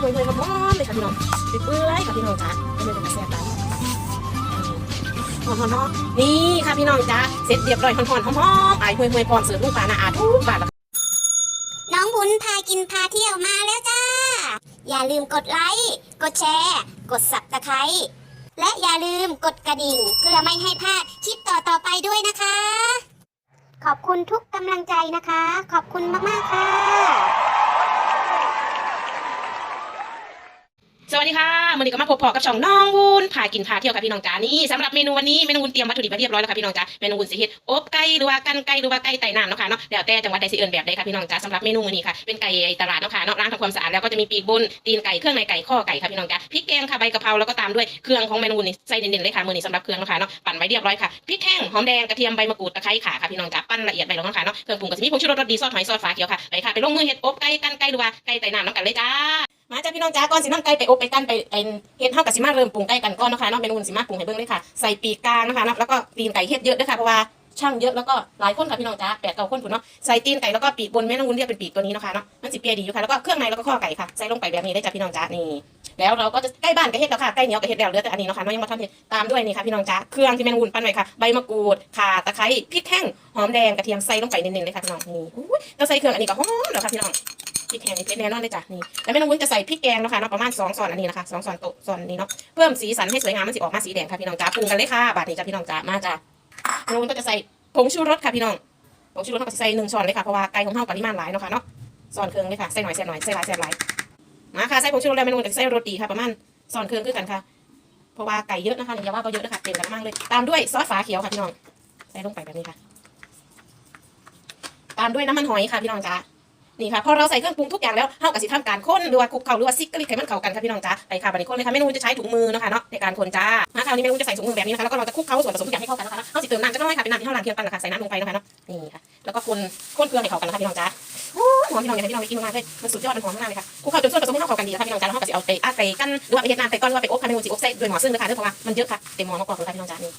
หายห่วยๆหอมเลยค่ะพี่น้องเปื่อยค่ะพี่น้องจ้าไม่เป็นกระแสไปหอมๆๆนี่ค่ะพี่น้องจ้าเสร็จเรียบร้อยหอนๆหอมๆไอ้ห่วยๆพร้อมเสิร์ฟลูกปลาหน้าอาทุกบาทน้องบุญพากินพาเที่ยวมาแล้วจ้า อย่าลืมกดไลค์กดแชร์ กดสับตะไคร้และอย่าลืมกดกระดิ่ง เพื่อไม่ให้พลาดคลิปต่อๆไปด้วยนะคะ ขอบคุณทุกกำลังใจนะคะ ขอบคุณมากๆค่ะ วัสดีค่ะวันนี้ก็มาพบพอกับช่องน้องวุ้นพากินพาเที่ยวค่ะพี่น้องจ้านี่สำหรับเมนูวันนี้เมนูวุ้นเตรียมวัตถุดิบมาเรียบร้อยแล้วค่ะพี่น้องจ้าเมนูวุ้นสิเฮ็ดอบไก่หรือว่ากันไก่หรือว่าไก่ไต่น้ำเนาะค่ะเนาะแล้วแต่จังหวัดใดสิเอิ้นแบบใดค่ะพี่น้องจ้าสำหรับเมนูมื้อนี้ค่ะเป็นไก่ตลาดเนาะค่ะเนาะล้างทำความสะอาดแล้วก็จะมีปีกบนตีนไก่เครื่องในไก่ข้อไก่ค่ะพี่น้องจ้าพริกแกงค่ะใบกะเพราแล้วก็ตามด้วยเครื่องของเมนูวุ้นนี่ใส่เด่นๆเลยค่ะมื้อนี้สำหรับเครื่องเนาะค่ะเนาะปั่นไว้เรียบร้อยค่ะพริกแห้งหอมแดงกระเทียมใบมะกรูดตะไคร้ข่าค่ะพี่น้องจ้าปั้นละเอียดไปแล้วเนาะค่ะเนาะเครื่องปรุงก็จะมีผงชูรสรสดีซอสหอยซอสฝาเขียวค่ะไปค่ะไปลงมือเฮ็ดอบไก่กันไก่หรือว่าไก่ไต่น้ำเน้ำกันเลยจ้า มาจ้าพี่น้องจ้าก่อนสิน้ำไก่ไปอบไปกั้นไปเป็นเฮ็ดเฮากับสิมาเริ่มปรุงไก่กันก่อนนะคะเนาะเป็นอุ่นสิมาปรุงให้เบิ่งเลยค่ะใส่ปีกกลางนะคะแล้วก็ตีนไก่เฮ็ดเยอะด้วยค่ะเพราะว่าช่างเยอะแล้วก็หลายคนค่ะพี่น้องจ้าแปดเก้าคนพุ่นเนาะใส่ตีนไก่แล้วก็ปีกบนแม่น้องวุ้นเรียกเป็นปีกตัวนี้นะคะเนาะมันสิเปียดีอยู่ค่ะแล้วก็เครื่องในแล้วก็ข้อไก่ค่ะใส่ลงไปแบบนี้ได้จ้าพี่น้องจ้านี่ แล้วเราก็จะใกล้บ้านก็เฮ็ดแล้วค่ะใกล้เหนียวก็เฮ็ดแล้วเหลือแต่อันนี้เนาะค่ะเนาะยังบ่ทันเฮ็ดตามด้วยนี่ค่ะพี่น้องจ้าเครื่องที่แม่น้องวุ้นปั้นไว้ค่ะใบมะกรูดข่าตะไคร้พริกแห้งหอมแดงกระเทียมใส่ลงไปเน้นๆเลยค่ะพี่น้องนี่อุ้ยเราใส่เครื่องอันนี้ก็หอมแล้วค่ะพี่น้อง พริกแห้งนี่เผ็ดแน่นอนเลยจ้ะนี่แล้วแม่น้องวุ้นจะใส่พริกแกงเนาะค่ะเนาะประมาณสองช้อนอันนี้นะคะสองช้อนโต๊ะช้อนนี้เนาะเพิ่มสีสันให้สวยงามมันสิออกมาสีแดงค่ะพี่น้องจ้าปรุงกันเลยค่ะบาดนี้จ้าพี่น้องจ้ามาจ้าแม่น้องวุ้นก็จะใส่ผงชูรสค่ะพี่น้องผงชูรสเขาก็จะใส่หนึ่งช้อนเลยค่ะเพราะว่าไก่ของเฮาปริมาณหลายเนาะค่ะเนาะช้อนเครื่องเลยค่ะใส่หน่อยใส่หน่อยใส่หลายใส่หลายมาค่ะใส่ผงชูรสแล้วแม่น้องวุ้นจะใส่รสดีค่ะประมาณช้อนเครื่องคือกันค่ะเพราะว่าไก่เยอะนะคะอย่าว่าก็เยอะนะคะเต็มกระมังเลย ตามด้วยซอสฝาเขียวค่ะพี่น้องใส่ลงไปแบบนี้ค่ะ ตามด้วยน้ำมันหอยค่ะพี่น้องจ้า นี่ค่ะพอเราใส่เครื่องปรุงทุกอย่างแล้วเฮากับสิทำการคนหรือว่าคลุกเคล้าหรือว่าซิกกะลิกให้มันเข้ากันค่ะพี่น้องจ้าไปค่ะบัดนี้คนเลยค่ะเมนูจะใช้ถุงมือนะคะเนาะในการคนจ้ามาคราวนี้เมนูจะใส่ถุงมือแบบนี้นะคะแล้วก็เราจะคลุกเคล้าส่วนผสมทุกอย่างให้เข้ากันนะคะเฮาสิเติมน้ำจะน้อยค่ะเป็นน้ำที่เฮาล้างเคี่ยวกันนะคะใส่น้ำลงไปนะคะเนาะนี่ค่ะแล้วก็คนคนเครื่องให้เข้ากันนะคะพี่น้องจ้าหอมพี่น้องอยากให้พี่น้องไปกินมากเลยมันสุดยอดมันหอมมากเลยค่ะคลุกเคล้าจนส่วนผสมให้เข้ากันดีนะคะพี่น้องจ้าแล้วเฮาก็สิเอาไปอัดไปกันหรือว่าไปเฮ็ดน้ำไปก้อนหรือว่าไปอบค่ะเมนูสิอบใส่ด้วยหมอซึ่งนะคะเด้อเพราะว่ามันเยอะค่ะเต็มหม้อมากกว่าเลยค่ะพี่น้องจ้านี่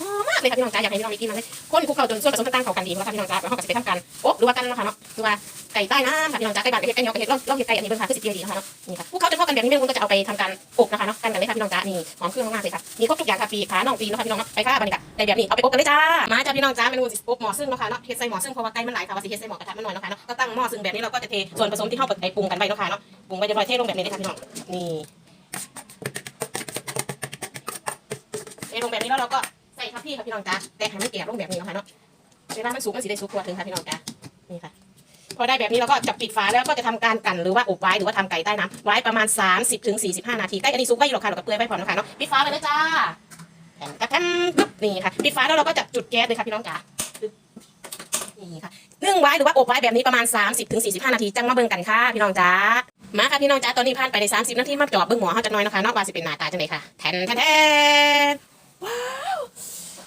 หอมมากเลยค่ะพี่น้องจ้าอยากให้พี่น้องไปกินมากเลยคนคลุกเคล้าจนส่วนผสมต่างๆเข้ากันดีนะคะพี่น้องจ้าแล้วเฮาก็สิไปทำการอบหรือว่ากันนะคะเนาะหรือว่า ไก่ใต้น้ำค่ะพี่น้องจ้าไก่บ้านไก่เห็ดไก่เหนียวไก่เห็ดลองลองเห็ดไก่อันนี้เบิ่งค่ะคือสิเปียดีนะคะเนาะนี่ค่ะพวกเขาจะเข้ากันแบบนี้แม่คุณก็จะเอาไปทำการอบนะคะเนาะกันกันเลยค่ะพี่น้องจ้านี่หอมเครื่องมากๆเลยค่ะมีครบทุกอย่างค่ะปีกขาน่องปีเนะคะพี่น้องเนาะไปค่ะบันนี้ค่ะได้แบบนี้เอาไปอบกันเลยจ้ามาจ้าพี่น้องจ้าเมนูสิอบหม้อซึ่งเนาะค่ะเนาะเฮ็ดใส่หม้อซึ่งเพราะว่าไก่มันหลายค่ะว่าสิเฮ็ดใส่หม้อกระทะมันหน้อยเนาะค่ะเนาะก็ตั้งหม้อซึ่งแบบนี้เราก็จะเทส่วนผสมที่เฮาไปปรุงกันไปเนาะค่ะเนาะปรุงไปเรียบร้อยเทลงแบบนี้เลยค่ะพี่น้องนี่เทลงแบบนี้แล้วเราก็ใส่ทัพพี่ค่ะพี่น้องจ้าแต่ให้มันแก่ลงแบบนี้เนาะค่ะเนาะเวลามันสุกมันสิได้สุกทั่วถึงค่ะพี่น้องจ้านี่ค่ะ พอได้แบบนี้เราก็จะปิดฝาแล้วก็จะทำการกันหรือว่าอบไว้หรือว่าทำไก่ใต้น้ำไว้ประมาณ 30ถึง45นาทีใกล้อันนี้ซุกไว้ยู่หรอกค่ะเราก็เปื่อยไว้พร้อมนะคะเนาะปิดฝาไปเลยจ้าแผ่นกระแทมปึ๊บนี่ค่ะปิดฝาแล้วเราก็จะจุดแก๊สเลยค่ะพี่น้องจ๋าปึ๊บนี่ค่ะนึ่งไว้หรือว่าอบไว้แบบนี้ประมาณ 30ถึง45 นาทีจังมาเบิ่งกันค่ะพี่น้องจ๋ามาค่ะพี่น้องจ๋าตอนนี้ผ่านไปใน 30 นาทีมาจอบเบิ่งหมอเฮาจะน้อยนะคะนาะว่าสิเป็นหน้าตาจังไดค่ะแทนแทนแทนว้าว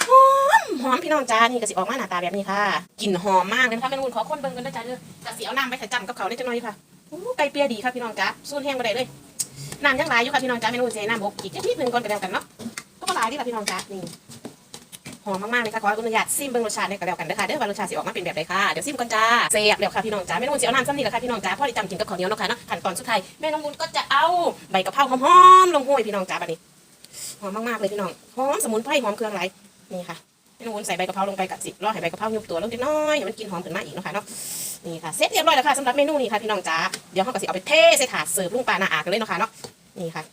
หอมห อมพี่น้องจ๋านี่ก็สิออกมาหน้าตาแบบนี้ค่ะกลิ่นหอมมากเลยนะคะแม่นุ่นขอคนเบิ่งกันด้วยจ้าเด้อกะสีเอาน้ำไปใส่จำกับเขาได้จังหน่อยค่ะอู้ไก่เปียดีค่ะพี่น้องจ้าสูนแห้งไปได้เลยน้ำยังหลายอยู่ค่ะพี่น้องจ้าเมนูเจน้ำบกอีกนิดนึงก่อนกันแล้วกันเนาะก็มาหลายดีค่ะพี่น้องจ้านี่หอมมากๆเลยค่ะขออนุญาตซิมเบิ่งรสชาติในกันแล้วกันเด้อค่ะเด้อว่ารสชาติสิออกมาเป็นแบบใดค่ะเดี๋ยวซิมก่อนจ้าเสียบแล้วค่ะพี่น้องจ้าเมนูเสียวน้ำซ้ำนี่แหละค่ะพี่น้องจ้าพ่อได้จำกินกับข้าวเหนียวเนาะค่ะเนาะขั้นตอนสุดท้ายแม่น้องบุญก็จะเอาใบกะเพราหอมๆลงห้วยพี่น้องจ้าบัดนี้หอมมากๆเลยพี่น้องหอมสมุนไพรหอมเครื่องไรนี่ค่ะ แม่น้องบุญใส่ใบกะเพราลงไปกับสิรอให้ใบกะเพรายุบตัวลงเล็กน้อยให้มันกินหอมขึ้นมาอีกเนาะค่ะเนาะนี่ค่ะเสร็จเรียบร้อยแล้วค่ะสำหรับเมนูนี้ค่ะพี่น้องจ๋าเดี๋ยวเขาก็สิเอาไปเทใส่ถาดเสิร์ฟลุงปลาหน้าอากันเลยเนาะค่ะเนาะนี่ค่ะ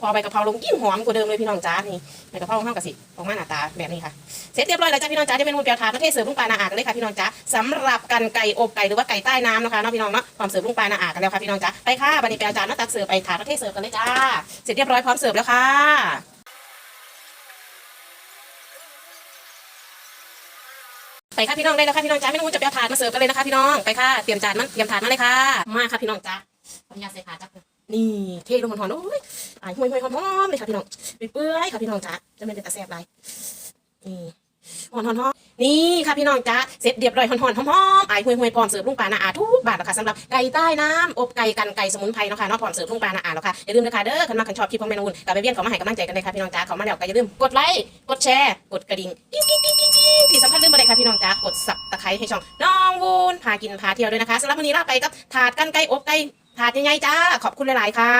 พอใบกะเพราลงยิ่งหอมกว่าเดิมเลยพี่น้องจ๋านี่ใบกะเพราของเขาก็สิออกมาหน้าตาแบบนี้ค่ะเสร็จเรียบร้อยแล้วจ้าพี่น้องจ๋าเดี๋ยวเมนูเปียวถาดประเทศเสิร์ฟลุงปลาหน้าอากันเลยค่ะพี่น้องจ๋าสำหรับกันไก่อบไก่หรือว่าไก่ใต้น้ำนะคะเนาะพี่น้องเนาะพร้อมเสิร์ฟลุงปลาหน้าอากันแล้วค่ะพี่น้องจ๋าไปค่ะบันนี้เปียวจานมาตักเสิร์ฟไปถาดประเทศเสิร์ฟกันเลยจ้าเสร็จเรียบร้อยพร้อมเสิร์ฟแล้วค่ะ ไปค่ะพี่น้องได้แล้วค่ะพี่น้องจ้าไม่รู้จะไปเอาถาดมาเสิร์ฟกันเลยนะคะพี่น้องไปค่ะเตรียมจานมาเตรียมถาดมาเลยค่ะ มาค่ะพี่น้องจ้าขออนุญาตใส่ถาดจ้านี่เทลงหอนๆโอ้ยอายห่วยๆหอมๆเลยค่ะพี่น้องเปื่อยค่ะพี่น้องจ้าจะไม่เป็นตะแซ่บไรนี่หอนๆๆนี่ค่ะพี่น้องจ้าเสร็จเรียบร้อยหอนๆหอมๆอายห่วยพร้อมเสิร์ฟลุงปลาหน้าอาทุกบาทแล้วค่ะสำหรับไก่ใต้น้ำอบไก่กันไก่สมุนไพรเนาะค่ะเนาะพร้อมเสิร์ฟลุงปลาหน้าอาแล้วค่ะอย่าลืมนะคะเด้อคันมาคันชอบคลิปของเมนูนกลับไปเวียนเขามาให้กำลังใจกันเลยค่ะพี่น้องจ้าเขามาแล้วก็อย่าลืมกดไลค์กดแชร์กดกระดิ่ง ที่สำคัญลืมไปเลยค่ะพี่น้องจ้ากดสับตะไคร้ให้ช่องน้องวูนพากินพาเที่ยวด้วยนะคะสำหรับวันนี้ลาไปกับถาดกันไก่อบไก่ถาดใหญ่ๆจ้าขอบคุณหลายๆค่ะ